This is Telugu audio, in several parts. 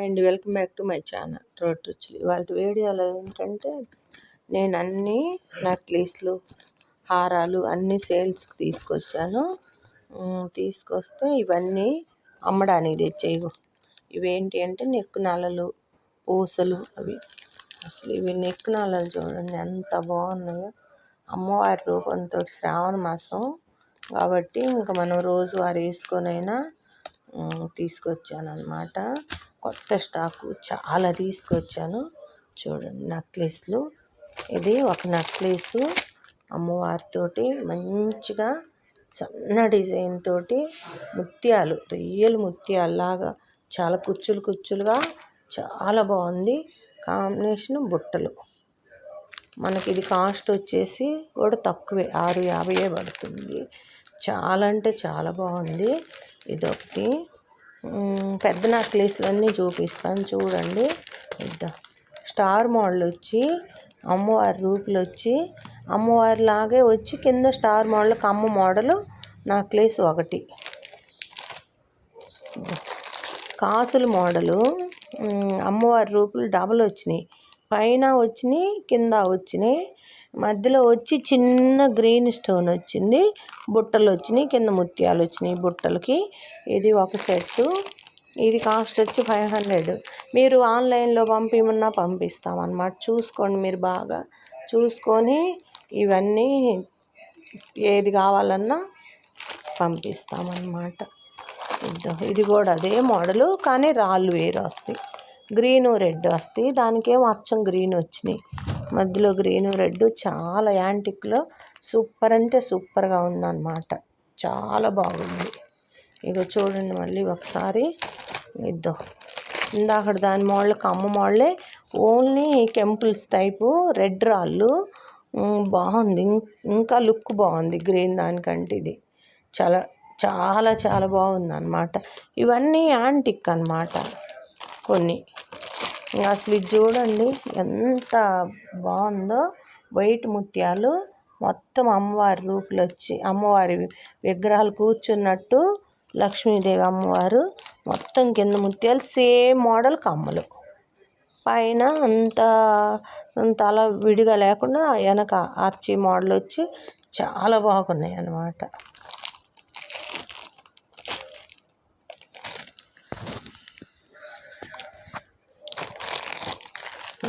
And welcome back to my channel road రుచులు ఇవాళ వీడియోలో ఏంటంటే నేను అన్నీ నెక్లెస్లు హారాలు అన్నీ సేల్స్కి తీసుకొచ్చాను. తీసుకొస్తే ఇవన్నీ అమ్మడానికి తెచ్చేయు. ఇవేంటి అంటే నెక్కు నలలు పూసలు అవి. అసలు ఇవి నెక్కు నలలు చూడండి ఎంత బాగున్నాయో. అమ్మవారి రూపంతో శ్రావణ మాసం. కాబట్టి ఇంకా మనం రోజువారీ వేసుకొనైనా తీసుకొచ్చాను అనమాట కొత్త స్టాకు చాలా తీసుకొచ్చాను. చూడండి నెక్లెస్లు. ఇది ఒక నెక్లెస్ అమ్మవారితోటి మంచిగా సన్న డిజైన్ తోటి ముత్యాలు రొయ్యలు ముత్యాలలాగా చాలా కుచ్చులు కుచ్చులుగా చాలా బాగుంది. కాంబినేషన్ బుట్టలు. మనకి ఇది కాస్ట్ వచ్చేసి కూడా తక్కువే ఆరు యాభై పడుతుంది. చాలా అంటే చాలా బాగుంది. ఇదొకటి. పెద్ద నెక్లెస్లన్నీ చూపిస్తాను. చూడండి. ఇద్దా. స్టార్ మోడల్ వచ్చి అమ్మవారి రూపులు వచ్చి అమ్మవారి లాగే వచ్చి కింద స్టార్ మోడల్ కమ్మ మోడలు నెక్లెస్ ఒకటి. కాసుల మోడలు అమ్మవారి రూపులు డబల్ వచ్చినాయి. పైన వచ్చినాయి కింద వచ్చినాయి. మధ్యలో వచ్చి చిన్న గ్రీన్ స్టోన్ వచ్చింది. బుట్టలు వచ్చినాయి కింద ముత్యాలు వచ్చినాయి బుట్టలకి. ఇది ఒక సెట్టు. ఇది కాస్ట్ వచ్చి ఫైవ్ హండ్రెడ్. మీరు ఆన్లైన్లో పంపించమన్నా పంపిస్తామన్నమాట. చూసుకోండి మీరు బాగా. చూసుకొని ఇవన్నీ ఏది కావాలన్నా పంపిస్తామన్నమాట. ఇది కూడా అదే మోడలు కానీ రాళ్ళు వేరు వస్తాయి. గ్రీన్ రెడ్ వస్తాయి. దానికేమో అచ్చం గ్రీన్ వచ్చినాయి. మధ్యలో గ్రీన్ రెడ్ చాలా యాంటిక్లో సూపర్ అంటే సూపర్గా ఉందన్నమాట. చాలా బాగుంది. ఇక చూడండి మళ్ళీ ఒకసారి. ఇద్దో. ఇందాక దాని మోడల్ కమ్మ మోళ్ళే ఓన్లీ కెంపుల్స్ టైపు రెడ్ రాళ్ళు. బాగుంది. ఇంకా లుక్ బాగుంది గ్రీన్ దానికంటే ఇది. చాలా చాలా చాలా బాగుంది అనమాట ఇవన్నీ యాంటిక్ అనమాట కొన్ని. అసలు ఇది చూడండి ఎంత బాగుందో. వైట్ ముత్యాలు మొత్తం అమ్మవారి రూపులు వచ్చి అమ్మవారి విగ్రహాలు కూర్చున్నట్టు లక్ష్మీదేవి అమ్మవారు మొత్తం కింద ముత్యాలు సేమ్ మోడల్ కమ్మలు. పైన అంత అంత అలా విడిగా లేకుండా వెనక ఆర్చి మోడల్ వచ్చి చాలా బాగున్నాయి అన్నమాట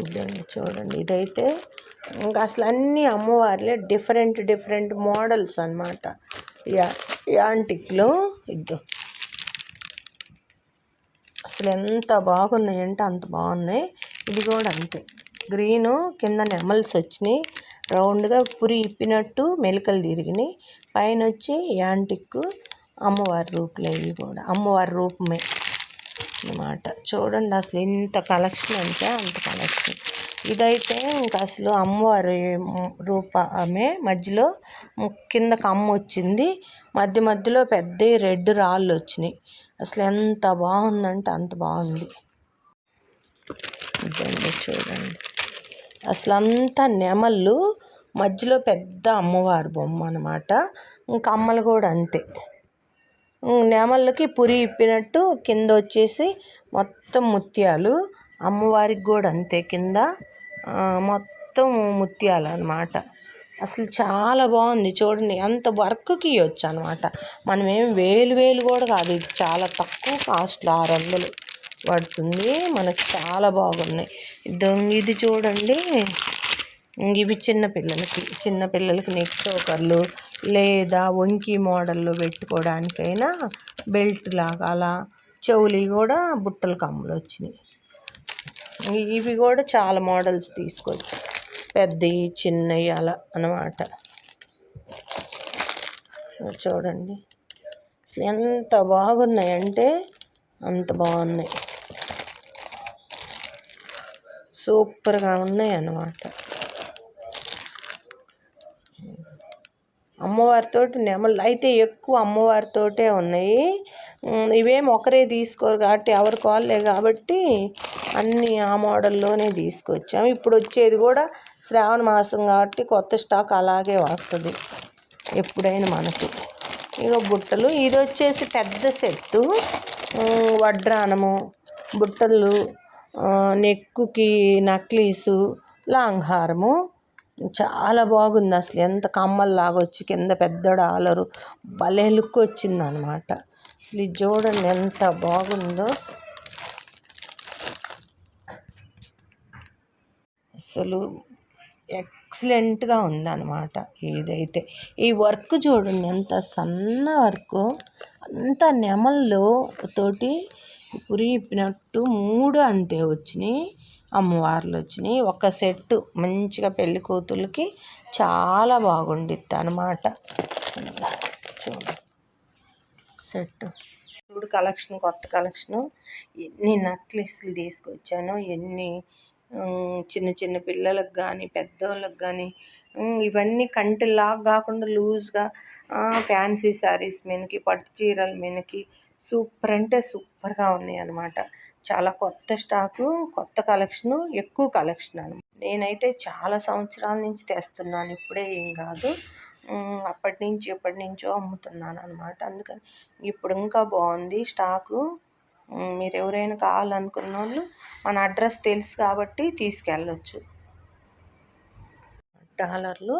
ఇదండి చూడండి. ఇదైతే ఇంకా అసలు అన్నీ అమ్మవారిలే డిఫరెంట్ డిఫరెంట్ మోడల్స్ అనమాట యా యాంటిక్లో ఇద్దు. అసలు ఎంత బాగున్నాయంటే అంత బాగున్నాయి. ఇది కూడా అంతే. గ్రీను కింద నెమల్స్ వచ్చినాయి. రౌండ్గా పురి ఇప్పినట్టు మెలికలు తిరిగినాయి. పైన వచ్చి యాంటిక్ అమ్మవారి రూపులు ఇవి కూడా. అమ్మవారి రూపమే. అనమాట చూడండి అసలు ఇంత కలెక్షన్ అంటే అంత కలెక్షన్ ఇదైతే ఇంకా అసలు అమ్మవారి రూప ఆమె మధ్యలో కింద అమ్మ వచ్చింది. మధ్య మధ్యలో పెద్ద రెడ్ రాళ్ళు వచ్చినాయి. అసలు ఎంత బాగుందంటే అంత బాగుంది. ఇదండి చూడండి. అసలు అంతా నెమళ్ళు మధ్యలో పెద్ద అమ్మవారి బొమ్మ అనమాట ఇంకా అమ్మలు కూడా అంతే. నెమళ్ళకి పురి ఇప్పినట్టు కింద వచ్చేసి మొత్తం ముత్యాలు. అమ్మవారికి కూడా అంతే కింద మొత్తం ముత్యాలు అనమాట అసలు చాలా బాగుంది చూడండి అంత వర్క్కి ఇవ్వచ్చు అనమాట మనం ఏం వేలు వేలు కూడా కాదు ఇది చాలా తక్కువ కాస్ట్లో ఆరు వందలు పడుతుంది. మనకు చాలా బాగున్నాయి. ఇది చూడండి ఇవి చిన్నపిల్లలకి చిన్నపిల్లలకి నెక్ చోకర్లు లేదా వంకీ మోడల్లో పెట్టుకోవడానికైనా బెల్ట్ లాగా అలా చెవులు కూడా బుట్టల కమ్ములు వచ్చినాయి. ఇవి కూడా చాలా మోడల్స్ తీసుకోవచ్చు పెద్దవి చిన్నవి అలా అనమాట చూడండి. అసలు ఎంత బాగున్నాయంటే అంత బాగున్నాయి. సూపర్గా ఉన్నాయి అన్నమాట అమ్మవారితో నెమళ్ళు అయితే ఎక్కువ అమ్మవారితోటే ఉన్నాయి. ఇవేం ఒకరే తీసుకోరు కాబట్టి ఎవరి కాళ్ళే కాబట్టి అన్నీ ఆ మోడల్లోనే తీసుకొచ్చాము ఇప్పుడు వచ్చేది కూడా శ్రావణ మాసం కాబట్టి కొత్త స్టాక్ అలాగే వస్తుంది ఎప్పుడైనా మనకి. ఇక బుట్టలు ఇది వచ్చేసి పెద్ద సెట్టు. వడ్రానము బుట్టలు నెక్కుకి నక్లీసు లాంగ్ హారము చాలా బాగుంది అసలు. ఎంత కమ్మల్లాగా వచ్చి కింద పెద్ద డాలరు భలే లుక్ వచ్చింది అనమాట అసలు ఇది చూడండి ఎంత బాగుందో. అసలు ఎక్సలెంట్గా ఉందన్నమాట ఇదైతే. ఈ వర్క్ చూడండి ఎంత సన్న వర్క్. అంత నెమల్లో తోటి పురిపినట్టు మూడు అంతే వచ్చినాయి. అమ్మవార్లు వచ్చినాయి ఒక సెట్ మంచిగా పెళ్ళి కూతుర్లకి చాలా బాగుండిద్ది అనమాట చూడు. సెట్ ఇప్పుడు కలెక్షన్ కొత్త కలెక్షను. ఎన్ని నెక్లెస్లు తీసుకొచ్చాను ఎన్ని చిన్న చిన్న పిల్లలకు కానీ పెద్దోళ్ళకి కానీ ఇవన్నీ కంటిలాగా కాకుండా లూజ్గా ఫ్యాన్సీ శారీస్ మీనకి పట్టు చీరల మీనకి సూపర్ అంటే సూపర్గా ఉన్నాయి అనమాట చాలా కొత్త స్టాకు కొత్త కలెక్షను ఎక్కువ కలెక్షన్ అనమాట నేనైతే చాలా సంవత్సరాల నుంచి తెస్తున్నాను. ఇప్పుడే ఏం కాదు. అప్పటి నుంచి ఎప్పటి నుంచో అమ్ముతున్నాను అనమాట అందుకని ఇప్పుడు ఇంకా బాగుంది స్టాకు. మీరు ఎవరైనా కావాలనుకున్న వాళ్ళు మన అడ్రస్ తెలుసు కాబట్టి తీసుకెళ్ళొచ్చు. డాలర్లు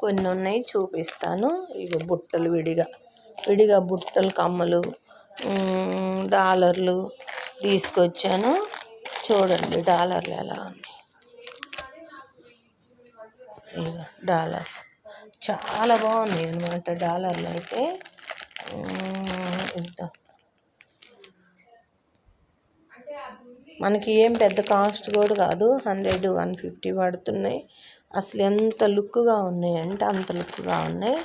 కొన్ని ఉన్నాయి చూపిస్తాను. ఇవి బుట్టలు విడిగా. విడిగా బుట్టలు కమ్మలు డాలర్లు తీసుకొచ్చాను. చూడండి డాలర్లు ఎలా ఉన్నాయి డాలర్. చాలా బాగున్నాయి అనమాట డాలర్లు అయితే. ఇంత మనకి ఏం పెద్ద కాస్ట్ కూడా కాదు. హండ్రెడ్ వన్ ఫిఫ్టీ పడుతున్నాయి. అసలు ఎంత లుక్గా ఉన్నాయి అంటే అంత లుక్గా ఉన్నాయి.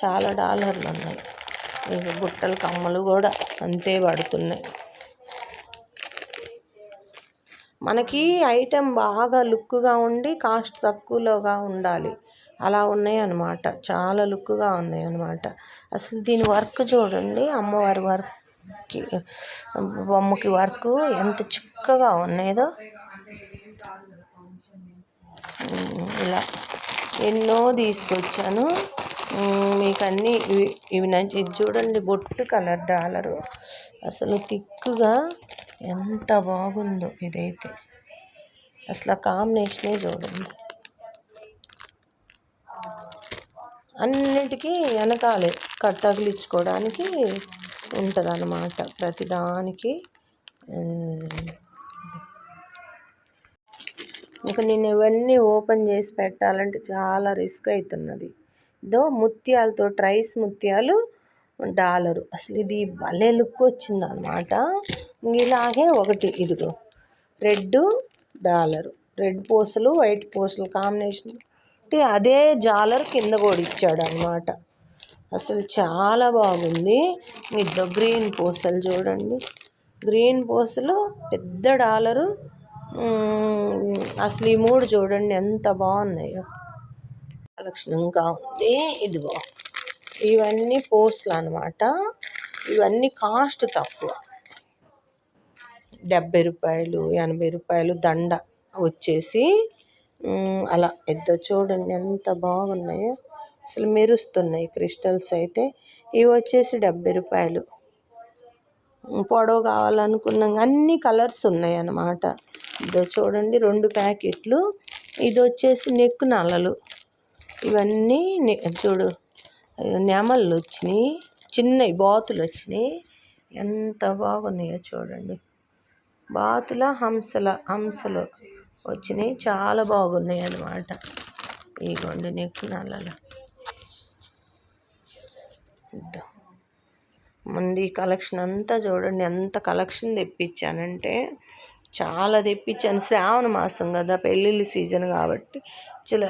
చాలా డాలర్లు ఉన్నాయి. ఇక బుట్టలు కమ్మలు కూడా అంతే పడుతున్నాయి. మనకి ఐటెం బాగా లుక్గా ఉండి కాస్ట్ తక్కువలోగా ఉండాలి. అలా ఉన్నాయన్నమాట. చాలా లుక్గా ఉన్నాయి అన్నమాట అసలు దీని వర్క్ చూడండి. అమ్మవారి వర్క్కి బొమ్మకి వర్క్ ఎంత చిక్కగా ఉన్నాయో ఇలా ఎన్నో తీసుకొచ్చాను. మీకు అన్నీ ఇవి ఇవి నచ్చి ఇది చూడండి బొట్టు కలర్ డాలరు. అసలు తిక్కుగా ఎంత బాగుందో ఇదైతే. అసలు ఆ కాంబినేషనే చూడండి. అన్నిటికీ వెనకాలే కట్ తగిలించుకోవడానికి ఉంటుంది అన్నమాట ప్రతిదానికి ఇంకా నేను ఇవన్నీ ఓపెన్ చేసి పెట్టాలంటే చాలా రిస్క్ అవుతున్నది ఇదో ముత్యాలతో ట్రైస్ ముత్యాలు డాలరు. అసలు ఇది భలే లుక్ వచ్చింది అనమాట ఇలాగే ఒకటి ఇదిగో రెడ్ డాలరు. రెడ్ పూసలు వైట్ పూసలు కాంబినేషన్ అదే జాలర్ కింద కూడా ఇచ్చాడు అనమాట అసలు చాలా బాగుంది. ఇద్దో గ్రీన్ పూసలు చూడండి. గ్రీన్ పూసలు పెద్ద డాలరు. అసలు ఈ మూడు చూడండి ఎంత బాగున్నాయో. లక్షణంగా ఇంకా ఉంది. ఇదిగో ఇవన్నీ పోస్ట్లు అనమాట ఇవన్నీ కాస్ట్ తక్కువ. డెబ్బై రూపాయలు ఎనభై రూపాయలు దండ వచ్చేసి అలా. ఇద్దో చూడండి ఎంత బాగున్నాయో. అసలు మెరుస్తున్నాయి క్రిస్టల్స్ అయితే. ఇవి వచ్చేసి డెబ్బై రూపాయలు. పొడవు కావాలనుకున్నాం అన్ని కలర్స్ ఉన్నాయి అన్నమాట. ఇదో చూడండి రెండు ప్యాకెట్లు. ఇది వచ్చేసి నెక్ నల్లలు. ఇవన్నీ చూడు. నెమళ్ళు వచ్చినాయి చిన్నవి బాతులు వచ్చినాయి. ఎంత బాగున్నాయో చూడండి. బాతుల హంసల హంసలు వచ్చినాయి. చాలా బాగున్నాయి అన్నమాట. ఇగోండి నెక్ నల్లలు. ఇద్దో. ముందు ఈ కలెక్షన్ అంతా చూడండి. ఎంత కలెక్షన్ తెప్పించానంటే చాలా తెప్పించాను. శ్రావణ మాసం కదా పెళ్ళిళ్ళ సీజన్ కాబట్టి.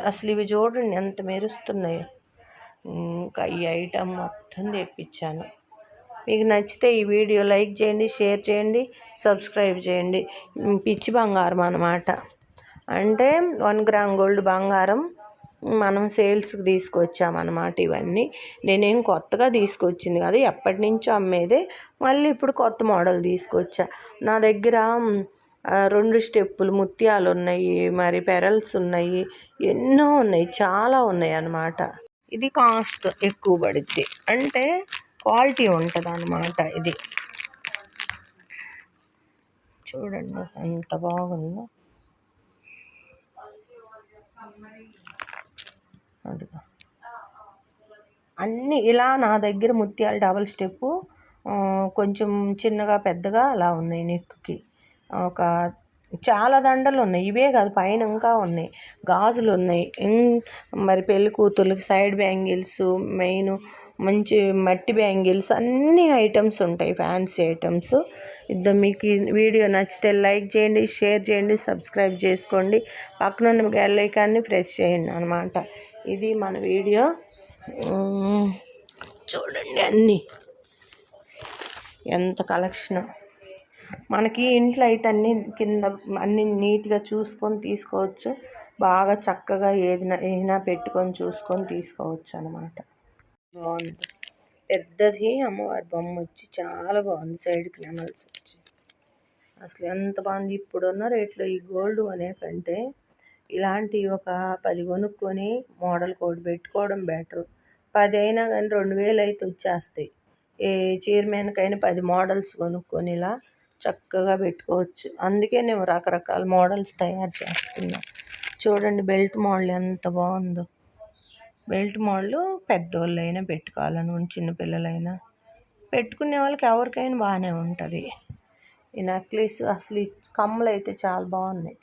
అసలు ఇవి చూడండి ఎంత మెరుస్తున్నాయో. ఇంకా ఈ ఐటమ్ మొత్తం తెప్పించాను. మీకు నచ్చితే ఈ వీడియో లైక్ చేయండి షేర్ చేయండి సబ్స్క్రైబ్ చేయండి. పిచ్చి బంగారం అన్నమాట. అంటే వన్ గ్రామ్ గోల్డ్ బంగారం మనం సేల్స్కి తీసుకొచ్చామన్నమాట ఇవన్నీ. నేనేం కొత్తగా తీసుకొచ్చింది కాదు ఎప్పటి నుంచో అమ్మేదే. మళ్ళీ ఇప్పుడు కొత్త మోడల్ తీసుకొచ్చా. నా దగ్గర రెండు స్టెప్పులు ముత్యాలు ఉన్నాయి మరి పెరల్స్ ఉన్నాయి ఎన్నో ఉన్నాయి చాలా ఉన్నాయి అన్నమాట. ఇది కాస్ట్ ఎక్కువ పడుద్ది. అంటే క్వాలిటీ ఉంటుంది అన్నమాట ఇది. చూడండి ఎంత బాగుందో. అదిగో. అన్నీ ఇలా నా దగ్గర ముత్యాల డబల్ స్టెప్పు కొంచెం చిన్నగా పెద్దగా అలా ఉన్నాయి నెక్కి ఒక చాలా దండలు ఉన్నాయి. ఇవే కాదు పైన ఇంకా ఉన్నాయి. గాజులు ఉన్నాయి. మరి పెళ్ళి కూతుర్లకి సైడ్ బ్యాంగిల్స్ మెయిన్ మంచి మట్టి బ్యాంగిల్స్ అన్ని ఐటమ్స్ ఉంటాయి. Fancy items. ఇద్దరు మీకు వీడియో నచ్చితే లైక్ చేయండి షేర్ చేయండి సబ్స్క్రైబ్ చేసుకోండి. పక్కనున్న బెల్ ఐకాన్ని ప్రెస్ చేయండి అనమాట ఇది మన వీడియో. చూడండి అన్నీ. ఎంత కలెక్షన్. మనకి ఇంట్లో అయితే అన్ని కింద అన్ని నీట్గా చూసుకొని తీసుకోవచ్చు. బాగా చక్కగా ఏదైనా ఏదైనా పెట్టుకొని చూసుకొని తీసుకోవచ్చు అనమాట బాగుంది. పెద్దది అమ్మవారి బొమ్మ వచ్చి చాలా బాగుంది. సైడ్కి నెమల్స్ వచ్చి. అసలు ఎంత బాగుంది. ఇప్పుడున్న రేట్లో ఈ గోల్డ్ అనే కంటే ఇలాంటి ఒక పది కొనుక్కొని మోడల్ కోడ్ పెట్టుకోవడం బెటరు. పది అయినా కానీ రెండు వేలు అయితే వచ్చేస్తాయి. ఏ చైర్మన్కైనా పది మోడల్స్ కొనుక్కొని ఇలా చక్కగా పెట్టుకోవచ్చు. అందుకే నేను రకరకాల మోడల్స్ తయారు చేస్తున్నా. చూడండి బెల్ట్ మోడల్ ఎంత బాగుందో. బెల్ట్ మోడల్ పెద్దోళ్ళైనా పెట్టుకోవాలని చిన్నపిల్లలైనా పెట్టుకునే వాళ్ళకి ఎవరికైనా బాగానే ఉంటుంది. ఈ నెక్లెస్ అసలు ఈ కమ్మలు అయితే చాలా బాగున్నాయి.